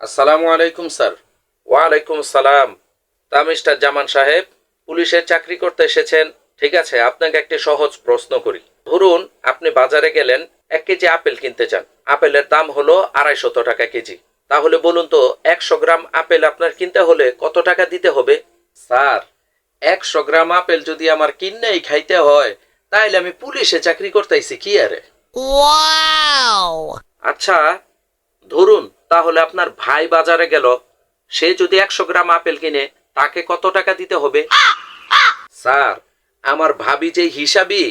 আসসালামু আলাইকুম স্যার। ওয়ালাইকুম সালাম। তা মিস্টার জামান সাহেব পুলিশের চাকরি করতে এসেছেন। ঠিক আছে আপনাকে একটি সহজ প্রশ্ন করি। ধরুন আপনি বাজারে গেলেন এক কেজি আপেল কিনতে চান। আপেলের দাম হলো আড়াইশত টাকা কেজি। তাহলে বলুন তো একশো গ্রাম আপেল আপনার কিনতে হলে কত টাকা দিতে হবে? স্যার একশো গ্রাম আপেল যদি আমার কিন্নেই খাইতে হয় তাইলে আমি পুলিশে চাকরি করতেছি কি আরে? আচ্ছা ধরুন তাহলে আপনার ভাই বাজারে গেল। সে যদি একশো গ্রাম আপেল কিনে তাকে কত টাকা দিতে হবে? স্যার আমার ভাবি যে হিসাবই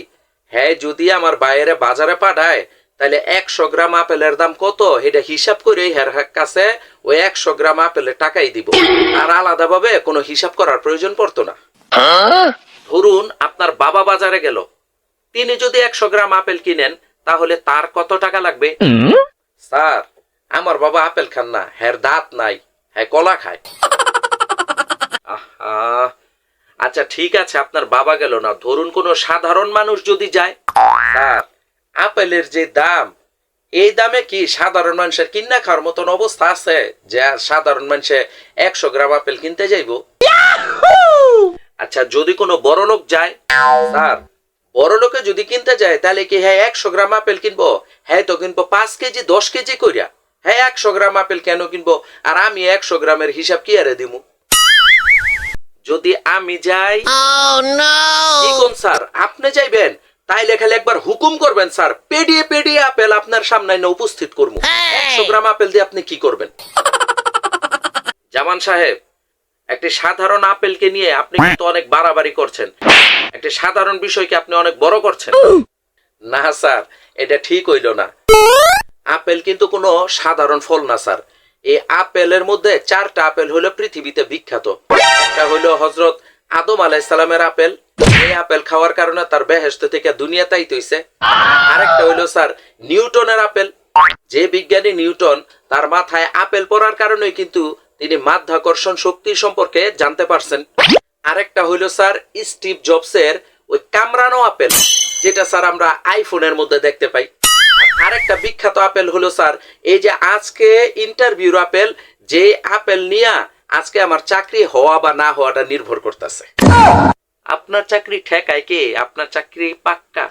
হ্যাঁ যদি আমার বাইরে বাজারে পাঠায় তাহলে একশো গ্রাম আপেলের দাম কত? এটা হিসাব করে হের কাছে ওই একশো গ্রাম আপেলের টাকাই দিব। আর আলাদাভাবে কোনো হিসাব করার প্রয়োজন পড়তো না। ধরুন আপনার বাবা বাজারে গেল। তিনি যদি একশো গ্রাম আপেল কিনেন তাহলে তার কত টাকা লাগবে? স্যার আমার বাবা আপেল খান না হ্যার দাঁত নাই হ্যাঁ কলা খায়। আহা। আচ্ছা ঠিক আছে আপনার বাবা গেল না। ধরুন কোনো সাধারণ মানুষ যদি যায় স্যার আপেলের যে দাম এই দামে কি সাধারণ মানুষের কিনা খাওয়ার মতন অবস্থা আছে? যে সাধারণ মানুষে একশো গ্রাম আপেল কিনতে যাইব? আচ্ছা যদি কোনো বড় লোক যায় স্যার বড় লোকে যদি কিনতে যায় তাহলে কি হ্যাঁ একশো গ্রাম আপেল কিনবো? হ্যাঁ তো কিনবো পাঁচ কেজি দশ কেজি করিয়া হ্যাঁ একশো গ্রাম আপেল কেন কিনবো? আর আমি একশো গ্রামের হিসাব কি আরে দিমু? যদি আমি যাই Oh! কোন স্যার? আপনি যাইবেন? তাইলে খালি একবার হুকুম করবেন স্যার। পেডিয়ে পেডিয়ে আপেল আপনার সামনে এনে উপস্থিত করব একশো গ্রাম আপেল দিয়ে আপনি কি করবেন? জামান সাহেব একটি সাধারণ আপেলকে নিয়ে আপনি কিন্তু অনেক বাড়াবাড়ি করছেন। একটি সাধারণ বিষয়কে আপনি অনেক বড় করছেন। না স্যার এটা ঠিক হইল না। আপেল কিন্তু কোনো সাধারণ ফল না, স্যার। এই আপেলের মধ্যে চারটা আপেল হলো পৃথিবীতে বিখ্যাত। একটা হইল হজরত আদম আলাইসালামের আপেল। এই আপেল খাওয়ার কারণে তার বেহেস্ত থেকে দুনিয়া তাইত হইছে। আরেকটা হইল স্যার, নিউটনের আপেল। যে বিজ্ঞানী নিউটন তার মাথায় আপেল পড়ার কারণে কিন্তু তিনি মাধ্যাকর্ষণ শক্তি সম্পর্কে জানতে পারছেন। আরেকটা হইল স্যার, স্টিভ জবসের ওই কামরানো আপেল, যেটা, স্যার, আমরা আইফোনের মধ্যে দেখতে পাই। আরেকটা বিখ্যাত আপেল হলো, স্যার, এই যে আজকে ইন্টারভিউর আপেল, যে আপেল নিয়া আজকে আমার চাকরি হওয়া বা না হওয়াটা নির্ভর করতেছে। আপনার চাকরি ঠেকায় কে? আপনার চাকরি পাক্কা?